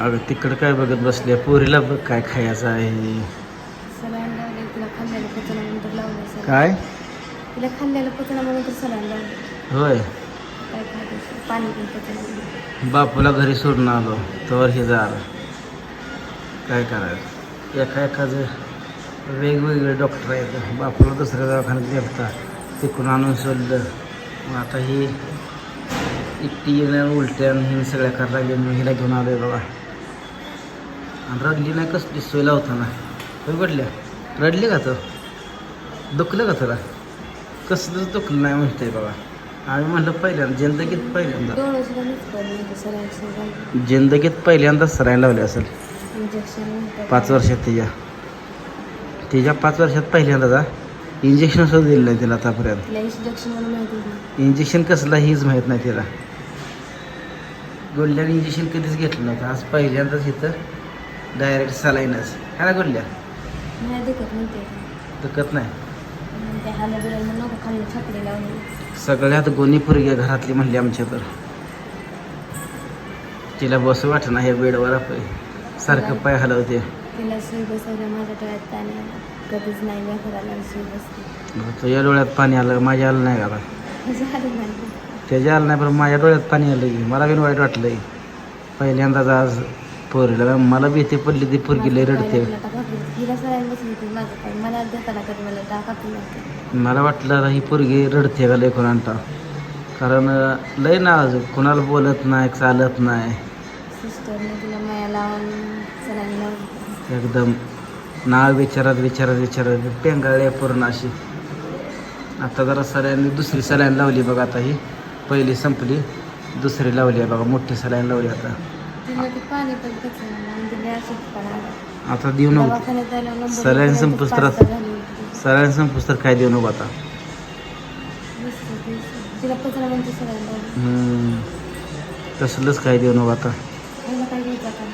अगं तिकडं काय बघत बसले पोरीला बघ काय खायचं आहे. सलाईन लावले तिला खाल्ल्याला पचनानंतर लावले सलाईन काय? तिला खाल्ल्याला पचनानंतर सलाईन लावले. होय. काय खायचं? पाणी बापूला घरी सोडून आलो तर हे झालं. काय करायचं? एका एकाचं वेगवेगळे डॉक्टर आहेत. बापूला दुसऱ्या दवाखान्यात गेलता तिकडून आणून सोडलं. मग आता ही एकटी येणं उलट्या आणि हे सगळ्या करायला लागले मी हिला घेऊन आलो बघा आणि रडली नाही कसली सोय लावताना. बघडल्या रडली का तर दुखलं का तुला? कसलंच दुखलं नाही म्हणते बघा आम्ही म्हणलं पहिल्यांदा जिंदगीत पहिल्यांदा. जिंदगीत पहिल्यांदाच सरायला लावले असेल. पाच वर्षात तिच्या. तिच्या पाच वर्षात पहिल्यांदा इंजेक्शन सुद्धा दिलं नाही तिला आतापर्यंत. इंजेक्शन कसलं हीच माहीत नाही तिला. गोल्ल्याने इंजेक्शन कधीच घेतलं नव्हतं आज पहिल्यांदाच इथं डायरेक्ट सलाईनच. हा ना गोल्ल्या नाही दुखत नाही ते. दुखत नाही. मग ते हाल्या बिला मग नको खाली छापडे लावले. सगळ्यात गोनी पोरगी आहे घरातली म्हणली आमच्या तर तिला बसू वाटत ना हे बेडवर आपण. सारखं पाय हलवते. तिला सुई बसवल्या माझ्या डोळ्यात पाणी आलं. कधीच नाही मी करायला सुई बसते तुझ्या डोळ्यात पाणी आलं माझ्या आलं नाही झालं नाही. त्याच्या आलं नाही पण माझ्या डोळ्यात पाणी आलं की. मला बी वाईट वाटलं पहिल्यांदाच आज पोरीला मला इथे पडली ती पोरगी लई रडते. मला वाटलं ही पोरगी रडते का लय कोणाला? कारण लय ना कोणाला बोलत नाही चालत नाही. एकदम नाव विचारत विचारत विचारत पेंगाळल्या पूर्ण अशी. आता जरा सलाईन दुसरी सलाईन लावली बघा आता ही. पहिली संपली दुसरी लावली आहे बघा मोठी सलाईन लावली आता. पाणी पण आता. देऊ नको. सलाईन संपूस ती तर. सलाईन संपूस तर काय देऊ नको आता. तिला म्हणजे. तसलंच काय देऊ नको आता. काय घ्यायचं का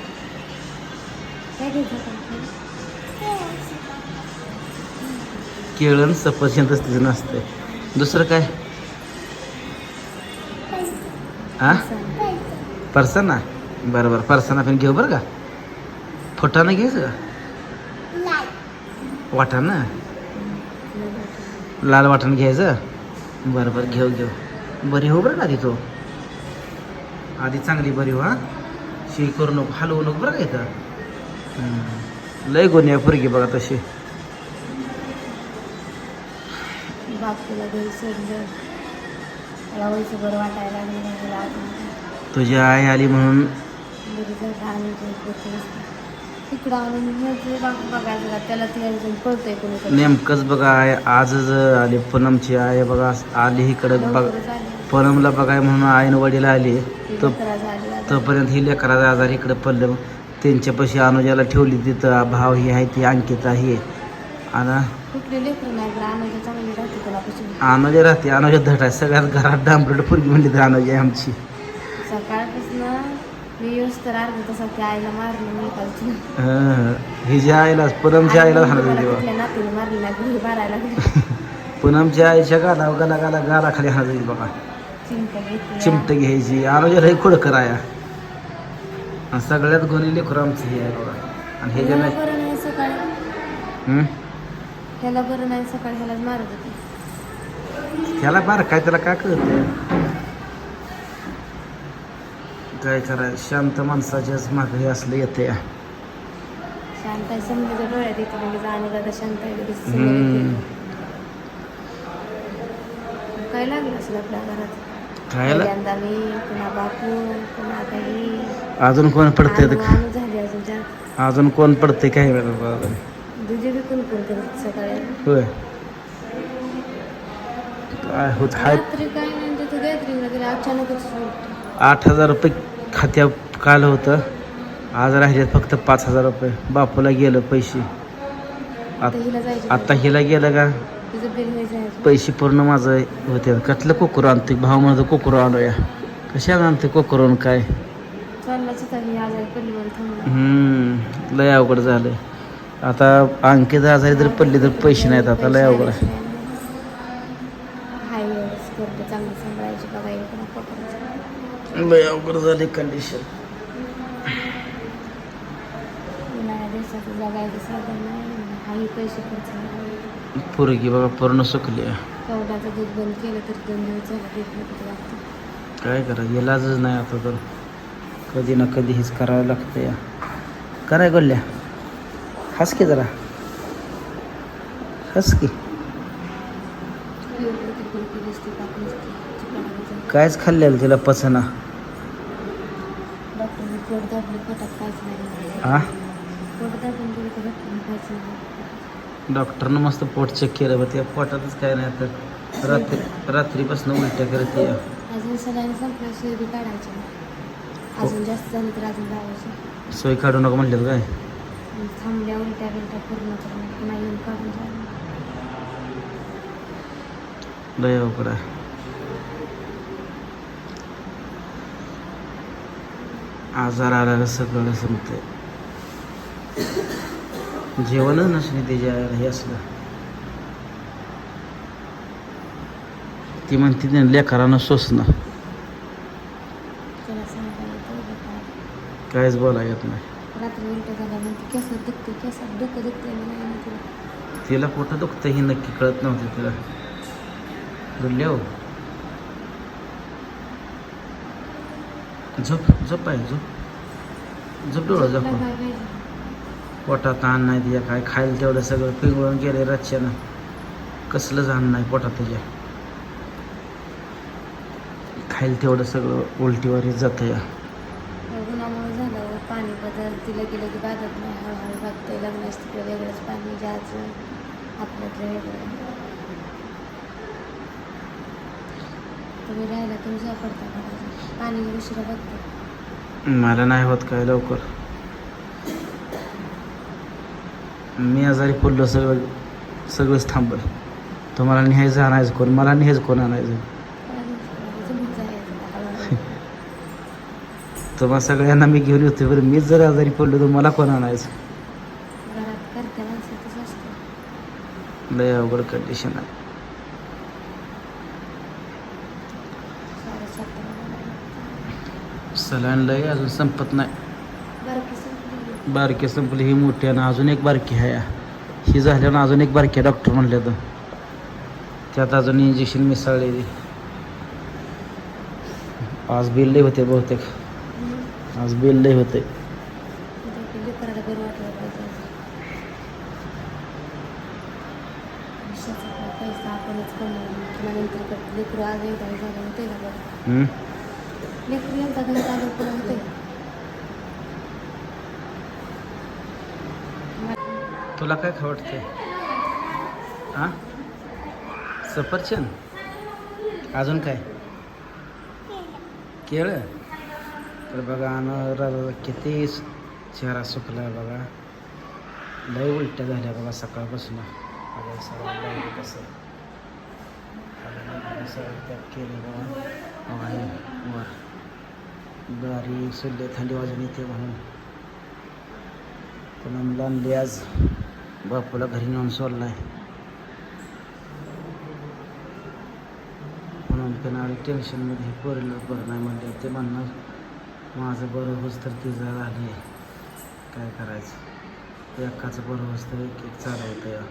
काय घ्यायचं का केळण सफरचंदच तिचं नसते दुसरं काय? हा परसाना बरं बरं. परसाना पण घेऊ बरं का? फुटानं घ्यायचं का? वाटाणं लाल वाटण घ्यायचं? बरं बरं. घेऊ घेऊ. बरी हो बरं का आधी तो? आधी चांगली बरी हो हा? शी करू नको हलवू नको बरं का इथं. लय गुन्हे पोरगी बघा तशी. तुझी आई आली म्हणून जायचं आणि तिकडं आणून बघायचं का त्याला ते अजून कळतंय कोणीकडे नेमकंच बघा आहे आजच आली पूनमची आई बघा आली इकडं बघ. पूनमला बघाय म्हणून आईन वडील आली. ती तो लेकरं झाली आता. तोपर्यंत ही लेकराचा आजार इकडं पडलं. त्यांच्यापाशी अनुजाला ठेवली तिथं भाव ही आहे ती अंकिता ही आणि अनुजा राहते अनुजा धट आहे. सगळ्यात घरात डांबरट पोरगी म्हणली तर अनुजा आमची. मी येऊस तर अर्धा तासात त्या आईला मारलं मी कालची हं. हिच्या आईला पूनमच्या आईला होती बा कुठल्या नातीने मारली नाही घरी मारायला लागली. पूनमच्या आईच्या गाला गाला गाला गाला खाली होती बघा. घेतली चिमट घ्यायची. अनुजाला ही खोड कराया आणि सगळ्यात गोनी लेकरं आमचं हे आहे बघा. आणि हे जे ह्याला नाही बरं नाही सकाळी. हं? ह्याला बरं नाही सकाळी ह्यालाच मारत होती. त्याला बार काय त्याला काय कळत काय करायचं? शांत माणसाच्याच मागे हे असलं येते शांत आहे समजाच्या डोळ्यात येते म्हणजे जाणे दादा शांत आहे लगेच समोर हम्म. येते. काय लागलं असेल आपल्या घरात? खायला पहिल्यांदा मी पुन्हा बापू पुन्हा काही अजून कोण पडते अनु झाली अजून चार. अजून कोण पडते काय बाबा. दुजे बी कोण कोण करत सकाळी? होय. काय होत हाय रात्री काय नाही तिथे अचानकच. आठ हजार रुपये खात्या काल होतं. आज राहिले फक्त पाच हजार रुपये. बापूला गेलं पैसे. आता हिला गेलं का? पैसे पूर्ण माझं होते. कसलं कोकरू आणते भाऊ माझं कोकरू आणूया. कशाला आणते कोकरू आणि काय? हम्म, लय अवघड झालं आता अंकित आजारी जर पडली तर पैसे नाहीत आता लय अवघड आहे हाय एवढंच करते चांगली सांभाळायची बघायला पुन्हा पप्पाचं लय अवघड झाली कंडिशन पोरगी बघा पूर्ण सुकली. काय करायचं इलाजच नाही आता तर. कधी ना कधी हेच करावं लागतं या. कराय गोल्या. हस की जरा. हस की. कायच खाल्लेलं तिला पचना डॉक्टरने पोट दाबली पोटात काहीच नाही हा? डॉक्टरने नाही मस्त पोट चेक केलं बघ त्या पोटातच काय नाही तर रात्री रात्रीपासून उलट्या करते. अजून नाही. अजून जास्त झालं तर अजून सोय काढू नका म्हटलं काय? थांबल्या उलट्या बिलट्या पूर्ण तर येऊन काढून जायला लय अवघड आहे. आजार आला सगळं संपते जेवणच नसणे त्याच्या हे असलं. ती म्हणते ना लेकरानं सोसणं. त्याला सांगायला येतं बघा. काहीच बोला येत नाही. रात्री उलट्या झाल्या म्हणते केसात दुखते केसात डोकं दुखते मला नाही तुला. तिला कुठं दुखतं हे नक्की कळत नव्हतं तिला. बोलले हो झोप झोप आहे झोप. झोप डोळं झोप पोटात ताण नाही तिच्या काय खायला तेवढं सगळं पिंगळून गेले रातच्यानं कसलंच अन्न नाही पोटात तिच्या खायला तेवढं सगळं उलटीवर जातं या उन्हामुळे झालं पाणी बदल तिला गेलं की बाधत नाही हळूहळू बघते लग्नाच तिकडे वेगळंच पाणी जायचं. आपल्यातलं वेगळं. तुम्ही राहिला तुम्ही पडता उशिरा बघते. मला नाही होत काय लवकर. मी आजारी पडलो सगळं सगळंच थांबल. तुम्हाला न्यायचं आणायचं कोण? मला न्यायचं कोण आणायचं? तुम्हाला सगळ्यांना मी घेऊन येतो बरं. मीच जर आजारी पडलो तर मला कोण आणायचं? घरात करते माणसातच असतं. लय अवघड कंडिशन आहे. सलाईन लय अजून संपत नाही. बारकी संपली. ही मोठी आहे ना अजून एक बारकी आहे. ही झाल्यानं अजून एक बारकी आहे डॉक्टर म्हणले तर. त्यात अजून इंजेक्शन मिसळलेली आज बिल लय होते बहुतेक. आज बिल लय होते. पैसा आपणच कमवून लेकरू आज घरी होते तुला काय खवडते हां? सफरचंद? अजून काय? केळ? तर बघा अन किती चेहरा सुकला आहे बघा. लय उलट्या झाल्या बघा सकाळपासून. बघा सगळं कसं. सगळं केलं बघा. वर. बारी सोडले थंडी वाजून येते म्हणून. पण मुलांनी आज बापूला घरी नेऊन सोडलाय. म्हणून त्यांना आली टेन्शनमध्ये पोरीला बरं नाही म्हणले. ते म्हणणं माझं बरं होस तर तिचं झाली काय करायचं? एकाचं बरं होस तर एक एक चालवतं या